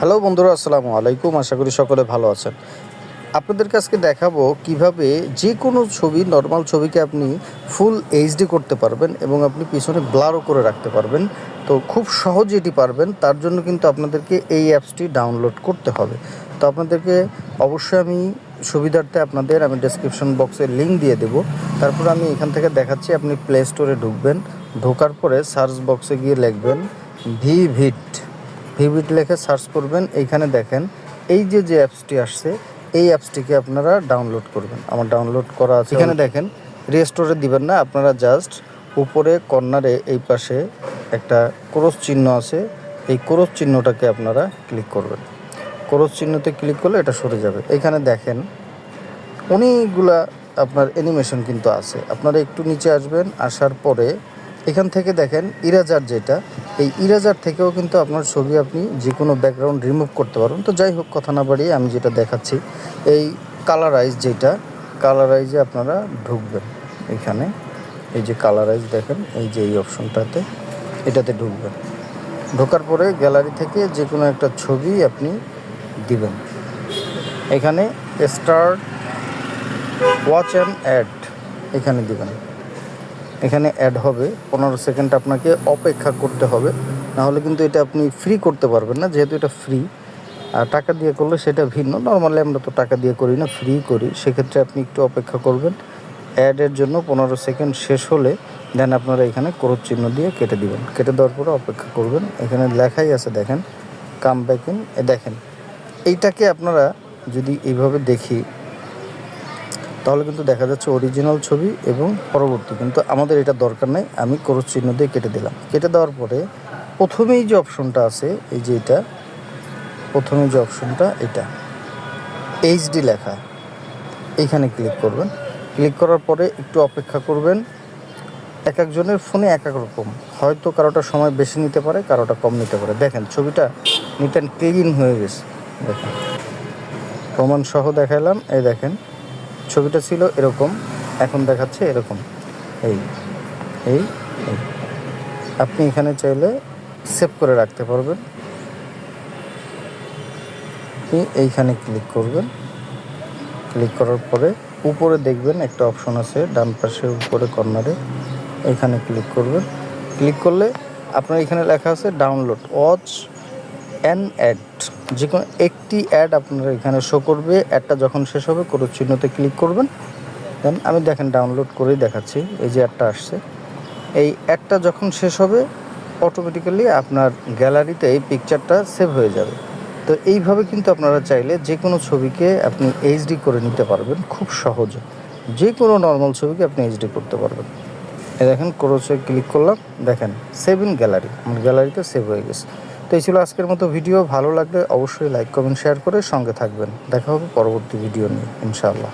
Hello বন্ধুরা, আসসালামু আলাইকুম। আশা করি সকলে ভালো আছেন। আপনাদের কাছকে দেখাবো কীভাবে যে কোনো ছবি নর্মাল ছবিকে আপনি ফুল এইচডি করতে পারবেন এবং আপনি পিছনে ব্লারও করে রাখতে পারবেন। তো খুব সহজে এটি পারবেন, তার জন্য কিন্তু আপনাদেরকে এই অ্যাপসটি ডাউনলোড করতে হবে। তো আপনাদেরকে অবশ্যই আমি সুবিধার্থে আপনাদের আমি ডেসক্রিপশন বক্সে লিঙ্ক দিয়ে দেব। তারপর আমি এখান থেকে দেখাচ্ছি, আপনি প্লে স্টোরে ঢুকবেন। ঢোকার পরে সার্চ বক্সে গিয়ে লিখবেন ভি ভিট ভিভিট লিখে সার্চ করবেন এইখানে দেখেন। এই যে যে অ্যাপসটি আসছে এই অ্যাপসটিকে আপনারা ডাউনলোড করবেন। আমার ডাউনলোড করা আছে এখানে দেখেন রেস্টোরে দিবেন না আপনারা জাস্ট উপরে কর্নারে এই পাশে একটা ক্রস চিহ্ন আছে এই ক্রস চিহ্নটাকে আপনারা ক্লিক করবেন। ক্রস চিহ্নতে ক্লিক করলে এটা সরে যাবে। এখানে দেখেন অনেকগুলা আপনার অ্যানিমেশন কিন্তু আছে। আপনারা একটু নিচে আসবেন আসার পরে এখান থেকে দেখেন ইরাজার যেটা, এই ইরাজার থেকেও কিন্তু আপনার ছবি আপনি যে কোনো ব্যাকগ্রাউন্ড রিমুভ করতে পারবেন। তো যাই হোক, কথা না বাড়িয়ে আমি যেটা দেখাচ্ছি, এই কালারাইজ যেটা কালারাইজে আপনারা ঢুকবেন এখানে। এই যে কালারাইজ দেখেন, এই যে এই অপশনটাতে এটাতে ঢুকবেন। ঢোকার পরে গ্যালারি থেকে যে কোনো একটা ছবি আপনি দিবেন। এখানে স্টার ওয়াচ অ্যান্ড অ্যাড এখানে দিবেন। এখানে অ্যাড হবে। পনেরো সেকেন্ড আপনাকে অপেক্ষা করতে হবে। না হলে কিন্তু এটা আপনি ফ্রি করতে পারবেন না, যেহেতু এটা ফ্রি আর টাকা দিয়ে করলে সেটা ভিন্ন। নর্মালি আমরা তো টাকা দিয়ে করি না ফ্রি করি। সেক্ষেত্রে আপনি একটু অপেক্ষা করবেন। অ্যাডের জন্য পনেরো সেকেন্ড শেষ হলে দেন আপনারা এখানে ক্রোধ চিহ্ন দিয়ে কেটে দিবেন। কেটে দেওয়ার পরে অপেক্ষা করবেন। এখানে লেখাই আছে, দেখেন। কাম ব্যাক ইন দেখেন। এইটাকে আপনারা যদি এইভাবে দেখি তাহলে কিন্তু দেখা যাচ্ছে অরিজিনাল ছবি এবং পরবর্তী, কিন্তু আমাদের এটা দরকার নেই, আমি ক্রস চিহ্ন দিয়ে কেটে দিলাম। কেটে দেওয়ার পরে প্রথমেই যে অপশনটা আছে, এই যে এটা, প্রথমে যে অপশনটা এটা এইচডি লেখা। এইখানে ক্লিক করবেন। ক্লিক করার পরে একটু অপেক্ষা করবেন। এক একজনের ফোনে এক এক রকম। হয়তো কারোটা সময় বেশি নিতে পারে, কারোটা কম নিতে পারে। দেখেন, ছবিটা নিট অ্যান্ড ক্লিন হয়ে গেছে। দেখেন। প্রমাণ সহ দেখালাম। এই দেখেন ছবিটা ছিল এরকম, এখন দেখাচ্ছে এরকম। এই এই আপনি এখানে চাইলে সেভ করে রাখতে পারবেন। আপনি এইখানে ক্লিক করবেন। ক্লিক করার পরে উপরে দেখবেন একটা অপশন আছে, ডান পাশে উপরে কর্নারে। এখানে ক্লিক করবেন। ক্লিক করলে আপনার এখানে লেখা আছে, ডাউনলোড, ওয়াচ অ্যান অ্যাড যে কোনো একটি অ্যাড আপনারা এখানে শো করবে অ্যাডটা যখন শেষ হবে, কোনো চিহ্নতে ক্লিক করবেন। দেন আমি দেখেন ডাউনলোড করেই দেখাচ্ছি, এই যে অ্যাডটা আসছে। এই অ্যাডটা যখন শেষ হবে অটোমেটিক্যালি আপনার গ্যালারিতে এই পিকচারটা সেভ হয়ে যাবে। তো এইভাবে কিন্তু আপনারা চাইলে যে কোনো ছবিকে আপনি এইচডি করে নিতে পারবেন, খুব সহজে। যে কোনো নর্মাল ছবিকে আপনি এইচডি করতে পারবেন। এই দেখেন ক্রোচে ক্লিক করলাম, দেখেন সেভ ইন গ্যালারি আমার গ্যালারিতে সেভ হয়ে গেছে। তো এই ছিল আজকের মতো ভিডিও। ভালো লাগলে অবশ্যই লাইক কমেন্ট শেয়ার করে সঙ্গে থাকবেন। দেখা হবে পরবর্তী ভিডিও নিয়ে, ইনশাআল্লাহ।